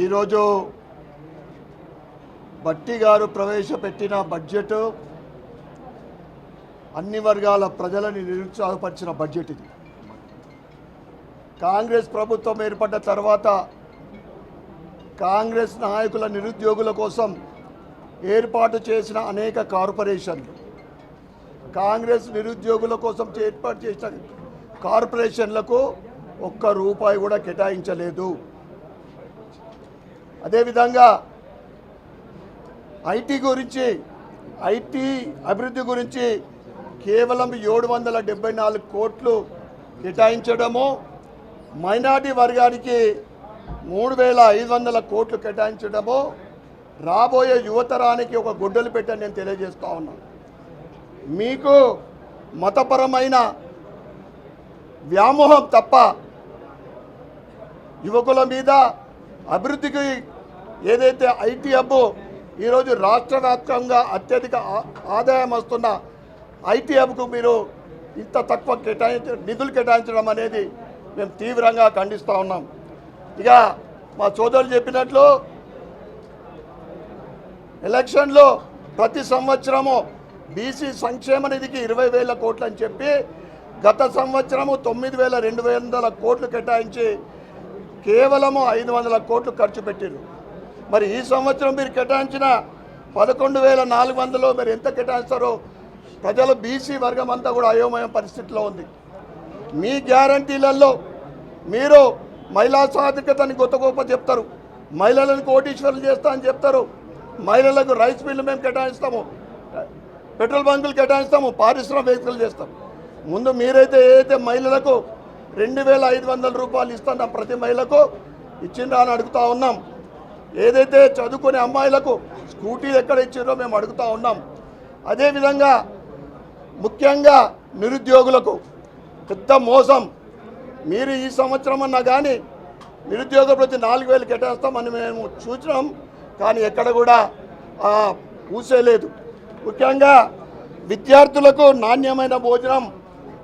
ఈరోజు బట్టి గారు ప్రవేశపెట్టిన బడ్జెట్ అన్ని వర్గాల ప్రజలని నిరుత్సాహపరిచిన బడ్జెట్ ఇది. కాంగ్రెస్ ప్రభుత్వం ఏర్పడ్డ తర్వాత కాంగ్రెస్ నాయకుల నిరుద్యోగుల కోసం ఏర్పాటు చేసిన అనేక కార్పొరేషన్లు. కాంగ్రెస్ నిరుద్యోగుల కోసం ఏర్పాటు చేసిన కార్పొరేషన్లకు ఒక్క రూపాయి కూడా కేటాయించలేదు. అదేవిధంగా ఐటీ గురించి ఐటీ అభివృద్ధి గురించి కేవలం ఏడు వందల డెబ్బై నాలుగు కోట్లు కేటాయించడము మైనార్టీ వర్గానికి మూడు వేల ఐదు వందల కోట్లు కేటాయించడము రాబోయే యువతరానికి ఒక గుడ్డలు పెట్టని నేను తెలియజేస్తూ ఉన్నాను మీకు మతపరమైన వ్యామోహం తప్ప యువకుల మీద అభివృద్ధికి ఏదైతే ఐటీ హబ్ ఈరోజు రాష్ట్ర వ్యాప్తంగా అత్యధిక ఆదాయం వస్తున్న ఐటీ హబ్కు మీరు ఇంత తక్కువ కేటాయించ నిధులు కేటాయించడం అనేది మేము తీవ్రంగా ఖండిస్తూ ఉన్నాం. ఇక మా సోదరులు చెప్పినట్లు ఎలక్షన్లో ప్రతి సంవత్సరము బీసీ సంక్షేమ నిధికి ఇరవై వేల కోట్లు అని చెప్పి గత సంవత్సరము తొమ్మిది వేల రెండు వందల కోట్లు కేటాయించి కేవలము ఐదు వందల కోట్లు ఖర్చు పెట్టారు మరి ఈ సంవత్సరం మీరు కేటాయించిన పదకొండు వేల నాలుగు వందలు మీరు ఎంత కేటాయిస్తారో ప్రజలు బీసీ వర్గం అంతా కూడా అయోమయ పరిస్థితిలో ఉంది. మీ గ్యారంటీలలో మీరు మహిళా సాధికతని గొప్ప గొప్ప చెప్తారు. మహిళలను కోటీశ్వరులు చేస్తా అని చెప్తారు. మహిళలకు రైస్ మిల్లు మేము కేటాయిస్తాము. పెట్రోల్ బంకులు కేటాయిస్తాము. పారిశ్రామికలు చేస్తాం. ముందు మీరైతే ఏదైతే మహిళలకు రెండు వేల ఐదు వందల రూపాయలు ఇస్తున్న ప్రతి మహిళకు? ఇచ్చిండ్రా అని అడుగుతా ఉన్నాం. ఏదైతే చదువుకునే అమ్మాయిలకు స్కూటీలు ఎక్కడ ఇచ్చిండ్రో మేము అడుగుతా ఉన్నాం. అదేవిధంగా ముఖ్యంగా నిరుద్యోగులకు పెద్ద మోసం. మీరు ఈ సంవత్సరం అన్నా కానీ నిరుద్యోగ ప్రతి నాలుగు వేలు కేటాయిస్తామని మేము చూసినాం కానీ ఎక్కడ కూడా ఆ, ముఖ్యంగా విద్యార్థులకు నాణ్యమైన భోజనం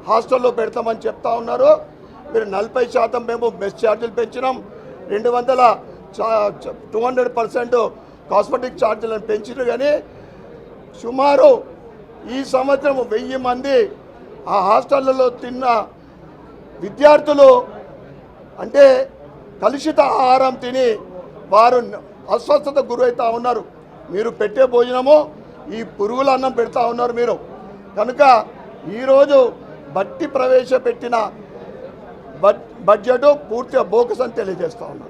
హాస్టల్లో పెడతామని చెప్తా ఉన్నారు. మీరు నలభై శాతం మేము బెస్ట్ ఛార్జీలు పెంచినాం. రెండు వందల టూ హండ్రెడ్ పర్సెంట్ కాస్మెటిక్ ఛార్జీలను పెంచినారు కానీ సుమారు ఈ సంవత్సరం వెయ్యి మంది ఆ హాస్టళ్ళలో తిన్న విద్యార్థులు అంటే కలుషిత ఆహారం తిని వారు అస్వస్థత గురవుతూ ఉన్నారు. మీరు పెట్టే భోజనము ఈ పురుగుల అన్నం పెడతా ఉన్నారు మీరు. కనుక ఈరోజు బట్టి ప్రవేశపెట్టిన బడ్జెట్ పూర్తిగా బోకస్ అని తెలియజేస్తా ఉన్నాను